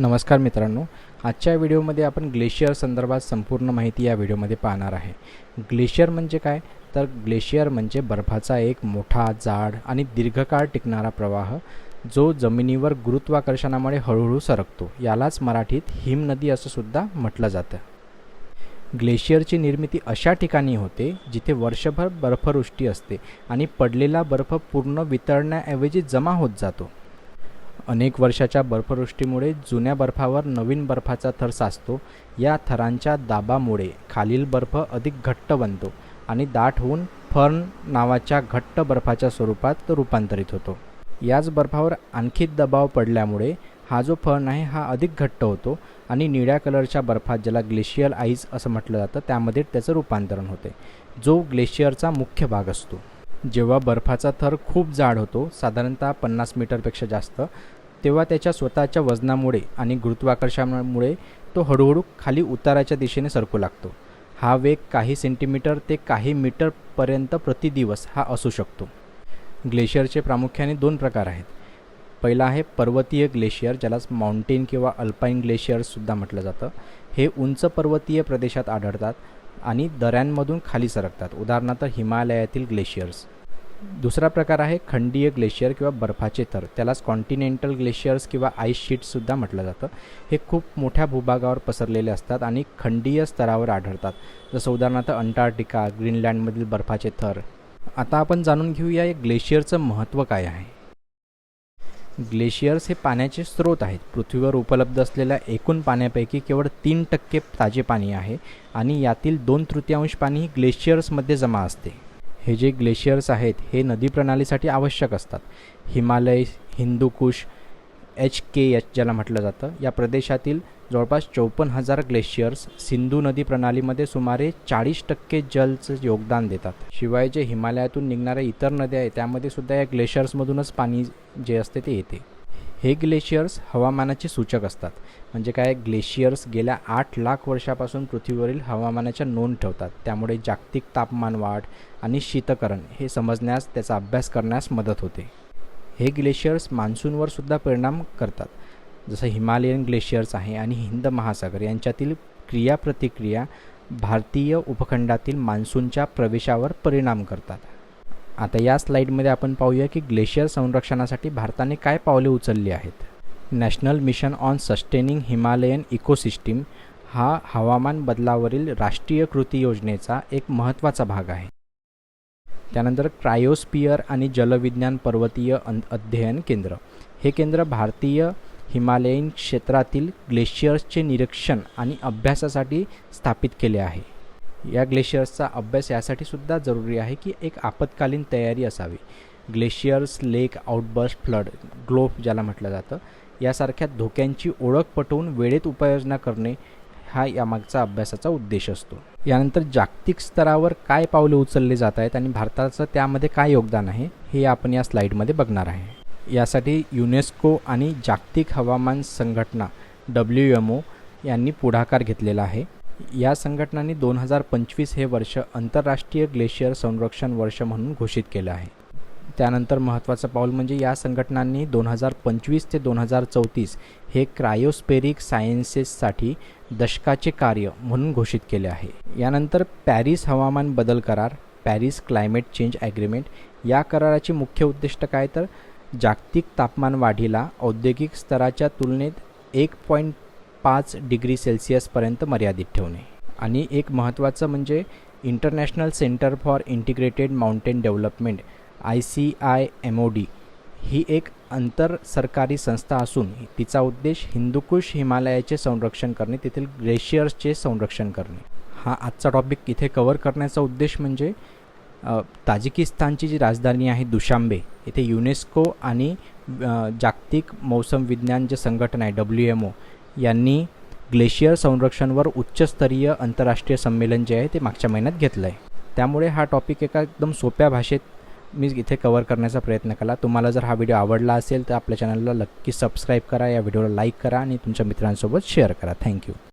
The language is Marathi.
नमस्कार मित्रांनो. आजच्या व्हिडिओमध्ये आपण ग्लेशियर संदर्भात संपूर्ण माहिती या व्हिडिओमध्ये पाहणार आहे. ग्लेशियर म्हणजे काय? तर ग्लेशियर म्हणजे बर्फाचा एक मोठा जाड आणि दीर्घकाळ टिकणारा प्रवाह जो जमिनीवर गुरुत्वाकर्षणामुळे हळूहळू सरकतो. यालाच मराठीत हिमनदी असं सुद्धा म्हटलं जातं. ग्लेशियरची निर्मिती अशा ठिकाणी होते जिथे वर्षभर बर्फवृष्टी असते आणि पडलेला बर्फ पूर्ण वितळण्याऐवजी जमा होत जातो. अनेक वर्षाच्या बर्फवृष्टीमुळे जुन्या बर्फावर नवीन बर्फाचा थर साचतो. या थरांच्या दाबामुळे खालील बर्फ अधिक घट्ट बनतो आणि दाट होऊन फर्न नावाच्या घट्ट बर्फाच्या स्वरूपात रूपांतरित होतो. याच बर्फावर आणखी दबाव पडल्यामुळे हा जो फर्न आहे हा अधिक घट्ट होतो आणि निळ्या कलरच्या बर्फात ज्याला ग्लेशियल आईज असं म्हटलं जातं त्यामध्ये त्याचं रूपांतरण होते. जो ग्लेशियरचा मुख्य भाग असतो. जेव्हा बर्फाचा थर खूप जाड होतो साधारणतः पन्नास मीटरपेक्षा जास्त तेव्हा त्याच्या स्वतःच्या वजनामुळे आणि गुरुत्वाकर्षणामुळे तो हळूहळू खाली उताराच्या दिशेने सरकू लागतो. हा वेग काही सेंटीमीटर ते काही मीटरपर्यंत प्रतिदिवस हा असू शकतो. ग्लेशियरचे प्रामुख्याने दोन प्रकार आहेत. पहिला आहे पर्वतीय ग्लेशियर ज्याला माउंटेन किंवा अल्पाईन ग्लेशियर्ससुद्धा म्हटलं जातं. हे उंच पर्वतीय प्रदेशात आढळतात आणि दऱ्यांमधून खाली सरकतात. उदाहरणार्थ हिमालयातील ग्लेशियर्स. दुसरा प्रकार आहे खंडीय ग्लेशियर किंवा बर्फाचे थर. त्यालाच कॉन्टिनेंटल ग्लेशियर्स किंवा आईस शीट्ससुद्धा म्हटलं जातं. हे खूप मोठ्या भूभागावर पसरलेले असतात आणि खंडीय स्तरावर आढळतात. जसं उदाहरणार्थ अंटार्क्टिका ग्रीनलँडमधील बर्फाचे थर. आता आपण जाणून घेऊया या ग्लेशियरचं महत्त्व काय आहे. ग्लेशियर्स हे पाण्याचे स्रोत आहेत. पृथ्वीवर उपलब्ध असलेल्या एकूण पाण्यापैकी केवळ तीन टक्के ताजे पाणी आहे आणि यातील दोन तृतीयांश पाणी ही ग्लेशियर्समध्ये जमा असते. हे जे ग्लेशियर्स आहेत हे नदी प्रणालीसाठी आवश्यक असतात. Himalaya Hindu Kush H K H ज्याला म्हटलं जातं या प्रदेशातील जवळपास चौपन्न हजार ग्लेशियर्स सिंधू नदी प्रणालीमध्ये सुमारे चाळीस टक्के जलचं योगदान देतात. शिवाय जे हिमालयातून निघणाऱ्या इतर नद्या आहेत त्यामध्ये सुद्धा या ग्लेशियर्समधूनच पाणी जे असते ते येते. हे ग्लेशियर्स हवामानाचे सूचक असतात. म्हणजे काय? ग्लेशियर्स गेल्या आठ लाख वर्षापासून पृथ्वीवरील हवामानाच्या नोंद ठेवतात. त्यामुळे जागतिक तापमान वाढ आणि शीतकरण हे समजण्यास त्याचा अभ्यास करण्यास मदत होते. हे ग्लेशियर्स मान्सूनवर सुद्धा परिणाम करतात. जसं हिमालयन ग्लेशियर्स आहे आणि हिंद महासागर यांच्यातील क्रियाप्रतिक्रिया भारतीय उपखंडातील मान्सूनच्या प्रवेशावर परिणाम करतात. आता या स्लाईडमध्ये आपण पाहूया की ग्लेशियर संरक्षणासाठी भारताने काय पावले उचलली आहेत. National mission on sustaining Himalayan ecosystem हा हवामान बदलावरील राष्ट्रीय कृती योजनेचा एक महत्त्वाचा भाग आहे. त्यानंतर क्रायोस्पियर आणि जलविज्ञान पर्वतीय अध्ययन केंद्र. हे केंद्र भारतीय हिमालयीन क्षेत्रातील ग्लेशियर्सचे निरीक्षण आणि अभ्यासासाठी स्थापित केले आहे. या ग्लेशियर्सचा अभ्यास यासाठी सुद्धा जरुरी आहे की एक आपत्कालीन तयारी असावी. Glaciers lake outburst flood GLOF ज्याला म्हटलं जातं यासारख्या धोक्यांची ओळख पटवून वेळेत उपाययोजना करणे हा यामागचा अभ्यासाचा उद्देश असतो. यानंतर जागतिक स्तरावर काय पावले उचलले जात आहेत आणि भारताचं त्यामध्ये काय योगदान आहे हे आपण या स्लाईडमध्ये बघणार आहे. यासाठी युनेस्को आणि जागतिक हवामान संघटना डब्ल्यू एम ओ यांनी पुढाकार घेतलेला आहे. या संघटनांनी दोन हजार पंचवीस हे वर्ष आंतरराष्ट्रीय ग्लेशियर संरक्षण वर्ष म्हणून घोषित केलं आहे. त्यानंतर महत्त्वाचं पाऊल म्हणजे या संघटनांनी दोन हजार पंचवीस ते दोन हजार चौतीस हे क्रायोस्पेरिक सायन्सेससाठी दशकाचे कार्य म्हणून घोषित केले आहे. यानंतर पॅरिस हवामान बदल करार पॅरिस क्लायमेट चेंज ॲग्रीमेंट या कराराचे मुख्य उद्दिष्ट काय तर जागतिक तापमान वाढीला औद्योगिक स्तराच्या तुलनेत एक पॉईंट पाच डिग्री सेल्सिअसपर्यंत मर्यादित ठेवणे. आणि एक महत्त्वाचं म्हणजे international centre for integrated mountain development I C I M O D. ही एक अंतर सरकारी संस्था असून तिचा उद्देश हिंदुकुश हिमालयाचे संरक्षण करणे तेथील ग्लेशियर्सचे संरक्षण करणे. हा आजचा टॉपिक इथे कवर करण्याचा उद्देश म्हणजे ताजिकिस्तानची जी राजधानी आहे दुशांबे येथे युनेस्को आणि जागतिक मौसम विज्ञान जे संघटन आहे डब्ल्यू एम ओ यांनी ग्लेशियर संरक्षणवर उच्चस्तरीय आंतरराष्ट्रीय संमेलन जे आहे ते मागच्या महिन्यात घेतलं आहे त्यामुळे हा टॉपिक एका एकदम सोप्या भाषेत मी इथे कवर करण्याचा प्रयत्न केला. तुम्हाला जर हा व्हिडिओ आवडला असेल तर आपल्या चॅनलला नक्की सबस्क्राईब करा या व्हिडिओला लाईक करा आणि तुमच्या मित्रांसोबत शेअर करा. थँक्यू